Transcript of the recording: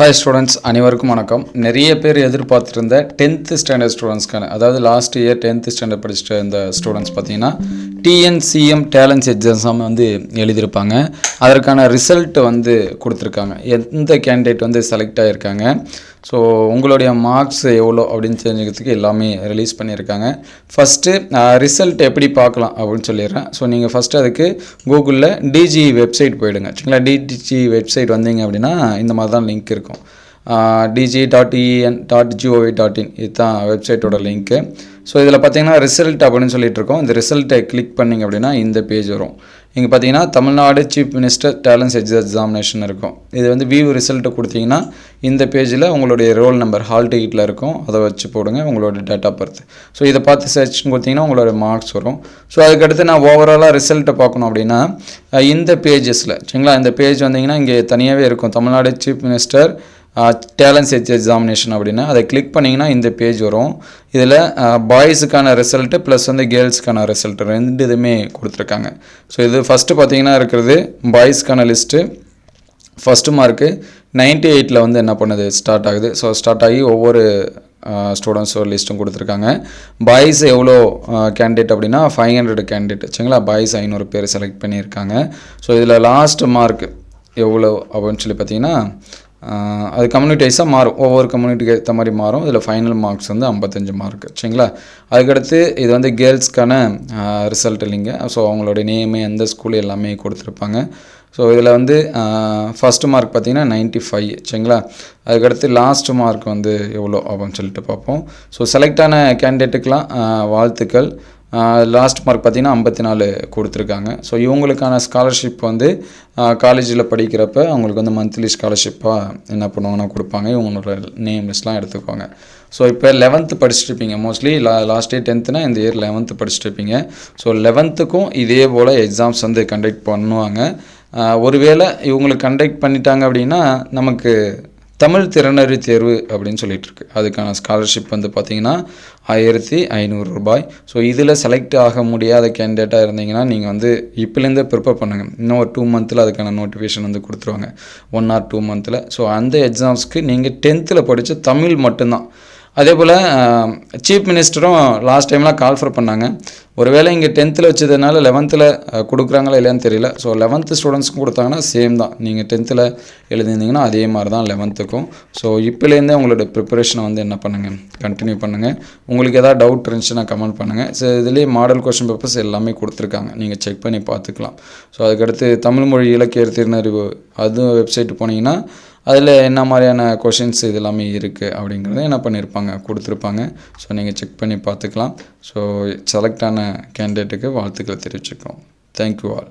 Hi students அனைவருக்கும் வணக்கம். நிறைய பேர் எதிர்பார்த்துருந்த டென்த்து ஸ்டாண்டர்ட் ஸ்டூடெண்ட்ஸ்க்கான அதாவது லாஸ்ட் இயர் டென்த்து ஸ்டாண்டர்ட் படிச்சுட்டு இருந்த ஸ்டூடெண்ட்ஸ் பார்த்தீங்கன்னா டிஎன்சிஎம் டேலண்ட்ஸ் எக்ஸாம் வந்து எழுதியிருப்பாங்க. அதற்கான ரிசல்ட் வந்து கொடுத்துருக்காங்க. எந்த கேண்டிடேட் வந்து செலக்ட் ஆகியிருக்காங்க ஸோ உங்களுடைய மார்க்ஸ் எவ்வளோ அப்படின்னு தெரிஞ்சுக்கிறதுக்கு எல்லாமே ரிலீஸ் பண்ணியிருக்காங்க. ஃபஸ்ட்டு ரிசல்ட் எப்படி பார்க்கலாம் அப்படின்னு சொல்லிடுறேன். ஸோ நீங்கள் ஃபஸ்ட்டு அதுக்கு கூகுளில் டிஜி வெப்சைட் போயிடுங்க. சரிங்களா? டிஜி வெப்சைட் வந்தீங்க அப்படின்னா இந்த மாதிரி தான் லிங்க் இருக்கும். D G dot E N dot G O V dot in இதுதான் வெப்சைட்டோட லிங்க்கு ஸோ இதில் பார்த்தீங்கன்னா ரிசல்ட் அப்படின்னு சொல்லிட்டு இருக்கோம் இந்த ரிசல்ட்டை கிளிக் பண்ணிங்க அப்படின்னா இந்த பேஜ் வரும். இங்கே பார்த்தீங்கன்னா Tamil Nadu chief minister talents examination இருக்கும். இது வந்து வியூ ரிசல்ட்டு கொடுத்தீங்கன்னா இந்த பேஜில் உங்களுடைய ரோல் நம்பர் ஹால் டிக்கெட்டில் இருக்கும். அதை வச்சு போடுங்க உங்களோட டேட் ஆஃப் பர்த் ஸோ இதை பார்த்து சர்ச் கொடுத்தீங்கன்னா உங்களோட மார்க்ஸ் வரும். ஸோ அதுக்கடுத்து நான் ஓவராலாக ரிசல்ட்டை பார்க்கணும் அப்படின்னா இந்த பேஜஸில் சரிங்களா? இந்த பேஜ் வந்தீங்கன்னா இங்கே தனியாகவே இருக்கும். Tamil Nadu chief minister talents H examination அப்படின்னா அதை கிளிக் பண்ணிங்கன்னா இந்த பேஜ் வரும். இதில் பாய்ஸுக்கான ரிசல்ட்டு ப்ளஸ் வந்து கேர்ள்ஸுக்கான ரிசல்ட் ரெண்டு இதுவுமே கொடுத்துருக்காங்க. ஸோ இது ஃபஸ்ட்டு பார்த்தீங்கன்னா இருக்கிறது பாய்ஸ்க்கான லிஸ்ட்டு ஃபஸ்ட்டு மார்க்கு நைன்ட்டி எயிட்டில் வந்து என்ன பண்ணுது? ஸ்டார்ட் ஆகுது. ஸோ ஸ்டார்ட் ஆகி ஒவ்வொரு ஸ்டூடெண்ட்ஸோட லிஸ்ட்டும் கொடுத்துருக்காங்க. பாய்ஸ் எவ்வளோ கேண்டிடேட் அப்படின்னா ஃபைவ் ஹண்ட்ரட் கேண்டிடேட் சரிங்களா? பாய்ஸ் ஐநூறு பேர் செலக்ட் பண்ணியிருக்காங்க. ஸோ இதில் லாஸ்ட் மார்க் எவ்வளோ அப்படின்னு சொல்லி பார்த்தீங்கன்னா அது கம்யூனிட்டிஸாக மாறும். ஒவ்வொரு கம்யூனிட்டிக்கு ஏற்ற மாதிரி மாறும். இதில் ஃபைனல் மார்க்ஸ் வந்து ஐம்பத்தஞ்சு மார்க் சரிங்களா? அதுக்கடுத்து இது வந்து கேர்ள்ஸ்க்கான ரிசல்ட் இல்லைங்க. ஸோ அவங்களோட நேமு எந்த ஸ்கூல் எல்லாமே கொடுத்துருப்பாங்க. ஸோ இதில் வந்து ஃபஸ்ட்டு மார்க் பார்த்தீங்கன்னா நைன்ட்டி ஃபைவ் சரிங்களா? அதுக்கடுத்து லாஸ்ட் மார்க் வந்து எவ்வளோ அப்படின்னு சொல்லிட்டு பார்ப்போம். ஸோ செலக்டான கேண்டிடேட்டுக்கெலாம் வாழ்த்துக்கள். லாஸ்ட் மார்க் பார்த்தீங்கன்னா ஐம்பத்தி நாலு கொடுத்துருக்காங்க. ஸோ இவங்களுக்கான ஸ்காலர்ஷிப் வந்து காலேஜில் படிக்கிறப்ப அவங்களுக்கு வந்து மந்த்லி ஸ்காலர்ஷிப்பாக என்ன பண்ணுவாங்கன்னா கொடுப்பாங்க. இவங்களோட நேம் லிஸ்ட்லாம் எடுத்துக்குவாங்க. ஸோ இப்போ லெவன்த்து படிச்சுட்டு இருப்பீங்க மோஸ்ட்லி லா லாஸ்ட் இயர் டென்த்துனா இந்த இயர் லெவன்த்து படிச்சுட்டு இருப்பீங்க ஸோ லெவன்த்துக்கும் இதே போல் எக்ஸாம்ஸ் வந்து கண்டக்ட் பண்ணுவாங்க. ஒருவேளை இவங்களுக்கு கண்டக்ட் பண்ணிட்டாங்க அப்படின்னா நமக்கு தமிழ் திறனறி தேர்வு அப்படின்னு சொல்லிட்டு இருக்கு அதுக்கான ஸ்காலர்ஷிப் வந்து பார்த்தீங்கன்னா ஆயிரத்தி ஐநூறு ரூபாய். ஸோ இதில் செலக்ட் ஆக முடியாத கேண்டிடேட்டாக இருந்தீங்கன்னா நீங்கள் வந்து இப்போலேருந்தே ப்ரிப்பேர் பண்ணுங்கள் இன்னும் ஒரு டூ மந்த்தில் அதுக்கான நோட்டிஃபிகேஷன் வந்து கொடுத்துருவாங்க. ஒன் ஆர் டூ மந்த்தில் ஸோ அந்த எக்ஸாம்ஸ்க்கு நீங்கள் டென்த்தில் படித்த தமிழ் மட்டும்தான். அதே போல் சீஃப் மினிஸ்டரும் லாஸ்ட் டைம்லாம் கால்ஃபர் பண்ணாங்க. ஒருவேளை இங்கே டென்த்தில் வச்சதுனால லெவன்த்தில் கொடுக்குறாங்களா இல்லையான்னு தெரியல. ஸோ லெவன்த்து ஸ்டூடெண்ட்ஸ்க்கும் கொடுத்தாங்கன்னா சேம் தான். நீங்கள் டென்த்தில் எழுதியிருந்தீங்கன்னா அதே மாதிரி தான் லெவன்த்துக்கும் ஸோ இப்போலேருந்தே உங்களோட ப்ரிப்பரேஷனை வந்து என்ன பண்ணுங்கள் கண்டினியூ பண்ணுங்கள் உங்களுக்கு எதாவது டவுட் இருந்துச்சுன்னா கமெண்ட் பண்ணுங்கள் ஸோ இதுலேயே மாடல் கொஷின் பேப்பர்ஸ் எல்லாமே கொடுத்துருக்காங்க. நீங்கள் செக் பண்ணி பார்த்துக்கலாம். ஸோ அதுக்கடுத்து தமிழ் மொழி இலக்கிய திறனறிவு அதுவும் வெப்சைட் போனீங்கன்னா அதில் என்ன மாதிரியான கொஷின்ஸ் இது எல்லாமே இருக்குது அப்படிங்கிறத என்ன பண்ணியிருப்பாங்க கொடுத்துருப்பாங்க. ஸோ நீங்கள் செக் பண்ணி பார்த்துக்கலாம். ஸோ செலக்ட் ஆன கேண்டிடேட்டுக்கு வாழ்த்துக்களை தெரிவிச்சுக்கிறோம். Thank you all